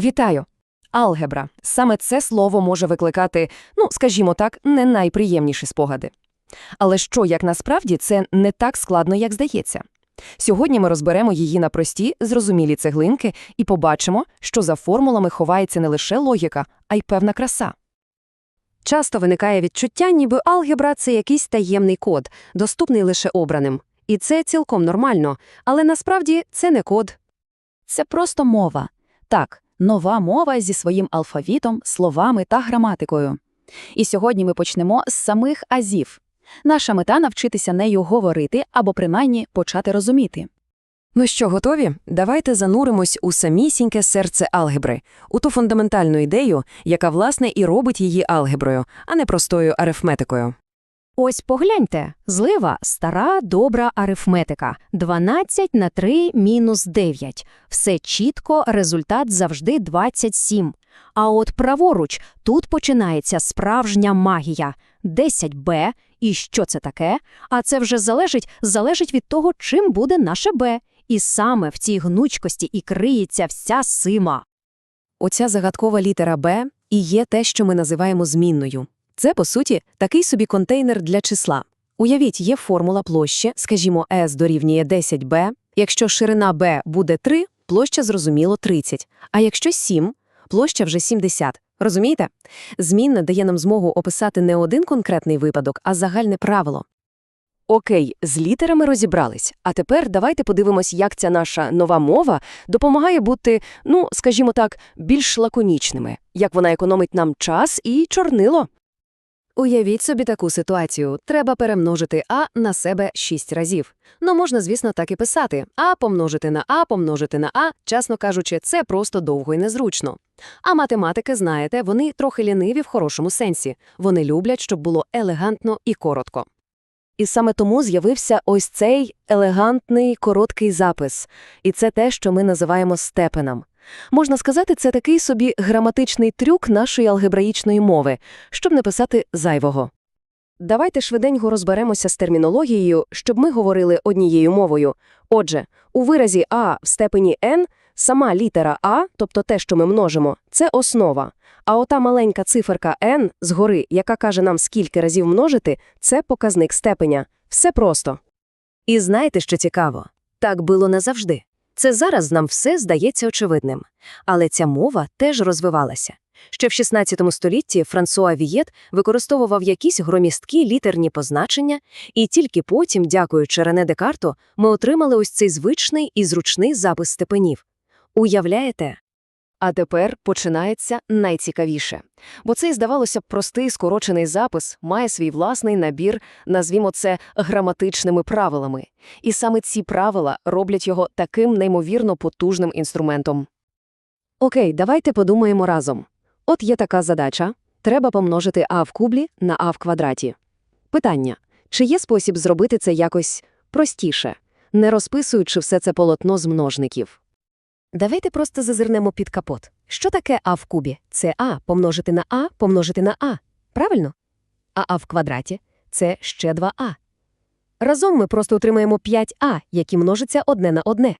Вітаю! Алгебра. Саме це слово може викликати, ну, скажімо так, не найприємніші спогади. Але що, як насправді, це не так складно, як здається. Сьогодні ми розберемо її на прості, зрозумілі цеглинки і побачимо, що за формулами ховається не лише логіка, а й певна краса. Часто виникає відчуття, ніби алгебра – це якийсь таємний код, доступний лише обраним. І це цілком нормально, але насправді це не код. Це просто мова. Так, нова мова зі своїм алфавітом, словами та граматикою. І сьогодні ми почнемо з самих азів. Наша мета – навчитися нею говорити або принаймні почати розуміти. Ну що, готові? Давайте зануримось у самісіньке серце алгебри, у ту фундаментальну ідею, яка, власне, і робить її алгеброю, а не простою арифметикою. Ось погляньте, злива – стара добра арифметика. 12 на 3 мінус 9. Все чітко, результат завжди 27. А от праворуч, тут починається справжня магія. 10b. І що це таке? А це вже залежить, залежить від того, чим буде наше b. І саме в цій гнучкості і криється вся сима. Оця загадкова літера «Б» і є те, що ми називаємо змінною. Це, по суті, такий собі контейнер для числа. Уявіть, є формула площі, скажімо, S дорівнює 10b. Якщо ширина b буде 3, площа, зрозуміло, 30. А якщо 7, площа вже 70. Розумієте? Змінна дає нам змогу описати не один конкретний випадок, а загальне правило. Окей, з літерами розібрались. А тепер давайте подивимось, як ця наша нова мова допомагає бути, ну, скажімо так, більш лаконічними, як вона економить нам час і чорнило. Уявіть собі таку ситуацію. Треба перемножити А на себе 6 разів. Ну, можна, звісно, так і писати. А помножити на А, помножити на А, чесно кажучи, це просто довго і незручно. А математики, знаєте, вони трохи ліниві в хорошому сенсі. Вони люблять, щоб було елегантно і коротко. І саме тому з'явився ось цей елегантний короткий запис. І це те, що ми називаємо степеном. Можна сказати, це такий собі граматичний трюк нашої алгебраїчної мови, щоб не писати зайвого. Давайте швиденько розберемося з термінологією, щоб ми говорили однією мовою. Отже, у виразі А в степені n сама літера А, тобто те, що ми множимо, це основа. А ота маленька циферка n згори, яка каже нам, скільки разів множити, це показник степеня. Все просто. І знаєте, що цікаво? Так було не завжди. Це зараз нам все здається очевидним. Але ця мова теж розвивалася. Ще в 16 столітті Франсуа Вієт використовував якісь громісткі літерні позначення, і тільки потім, дякуючи Рене Декарту, ми отримали ось цей звичний і зручний запис степенів. Уявляєте? А тепер починається найцікавіше. Бо цей, здавалося б, простий скорочений запис має свій власний набір, назвімо це граматичними правилами. І саме ці правила роблять його таким неймовірно потужним інструментом. Окей, давайте подумаємо разом. От є така задача. Треба помножити а в кублі на а в квадраті. Питання. Чи є спосіб зробити це якось простіше, не розписуючи все це полотно з множників? Давайте просто зазирнемо під капот. Що таке а в кубі? Це а помножити на а помножити на а. Правильно? А а в квадраті це ще 2а. Разом ми просто отримаємо 5а, які множаться одне на одне.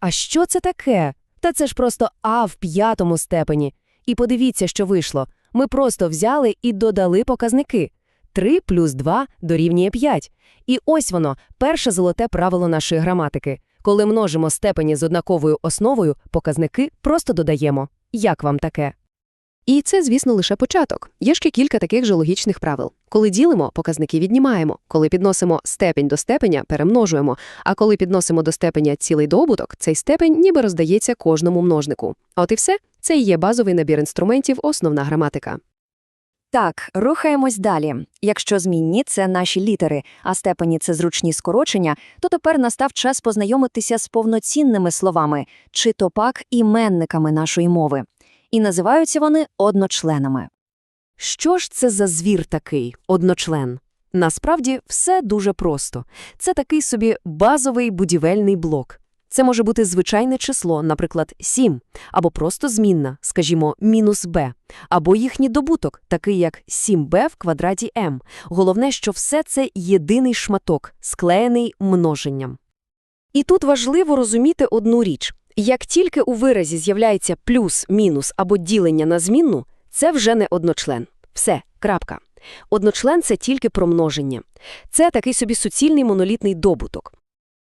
А що це таке? Та це ж просто а в п'ятому степені. І подивіться, що вийшло. Ми просто взяли і додали показники. 3 плюс 2 дорівнює 5. І ось воно, перше золоте правило нашої граматики. Коли множимо степені з однаковою основою, показники просто додаємо. Як вам таке? І це, звісно, лише початок. Є ще кілька таких же логічних правил. Коли ділимо, показники віднімаємо. Коли підносимо степень до степеня, перемножуємо. А коли підносимо до степеня цілий добуток, цей степень ніби роздається кожному множнику. От і все, це і є базовий набір інструментів, основна граматика. Так, рухаємось далі. Якщо змінні – це наші літери, а степені – це зручні скорочення, то тепер настав час познайомитися з повноцінними словами, чи то пак іменниками нашої мови. І називаються вони одночленами. Що ж це за звір такий, одночлен? Насправді, все дуже просто. Це такий собі базовий будівельний блок. Це може бути звичайне число, наприклад, 7, або просто змінна, скажімо, мінус b, або їхній добуток, такий як 7b в квадраті m. Головне, що все це єдиний шматок, склеєний множенням. І тут важливо розуміти одну річ. Як тільки у виразі з'являється плюс, мінус або ділення на змінну, це вже не одночлен. Все, крапка. Одночлен – це тільки промноження. Це такий собі суцільний монолітний добуток.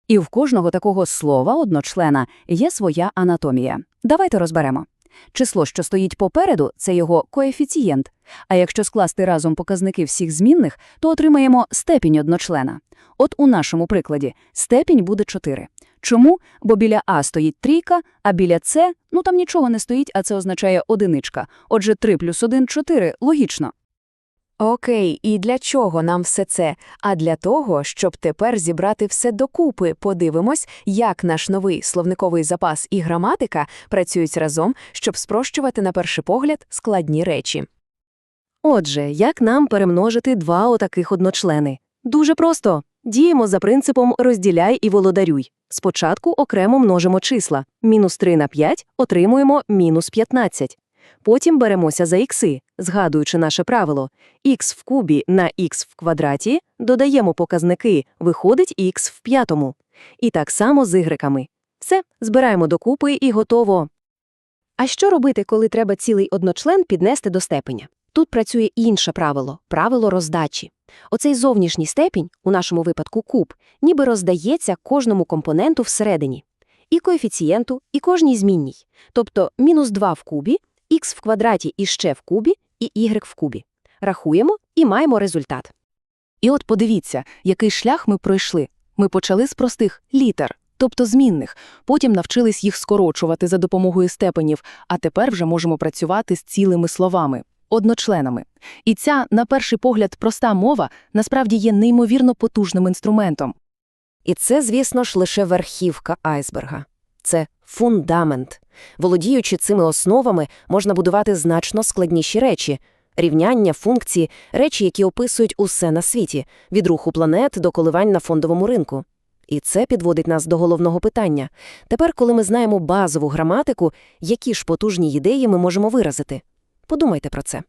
І в кожного такого слова одночлена є своя анатомія. Давайте розберемо. Число, що стоїть попереду, це його коефіцієнт. А якщо скласти разом показники всіх змінних, то отримаємо степінь одночлена. От у нашому прикладі степінь буде 4. Чому? Бо біля А стоїть трійка, а біля С, ну там нічого не стоїть, а це означає одиничка. Отже, 3 плюс 1 – 4. Логічно. Окей, і для чого нам все це? А для того, щоб тепер зібрати все докупи, подивимось, як наш новий словниковий запас і граматика працюють разом, щоб спрощувати на перший погляд складні речі. Отже, як нам перемножити два отаких одночлени? Дуже просто. Діємо за принципом «розділяй і володарюй». Спочатку окремо множимо числа. Мінус 3 на 5 отримуємо мінус 15. Потім беремося за ікси, згадуючи наше правило. х в кубі на х в квадраті, додаємо показники, виходить х в п'ятому. І так само з ігреками. Все, збираємо докупи і готово. А що робити, коли треба цілий одночлен піднести до степеня? Тут працює інше правило – правило роздачі. Оцей зовнішній степінь, у нашому випадку куб, ніби роздається кожному компоненту всередині. І коефіцієнту, і кожній змінній. Тобто мінус 2 в кубі, х в квадраті і ще в кубі, і y в кубі. Рахуємо і маємо результат. І от подивіться, який шлях ми пройшли. Ми почали з простих літер, тобто змінних, потім навчились їх скорочувати за допомогою степенів, а тепер вже можемо працювати з цілими словами, одночленами. І ця, на перший погляд, проста мова насправді є неймовірно потужним інструментом. І це, звісно ж, лише верхівка айсберга. Це фундамент. Володіючи цими основами, можна будувати значно складніші речі – рівняння, функції, речі, які описують усе на світі, від руху планет до коливань на фондовому ринку. І це підводить нас до головного питання. Тепер, коли ми знаємо базову граматику, які ж потужні ідеї ми можемо виразити? Подумайте про це.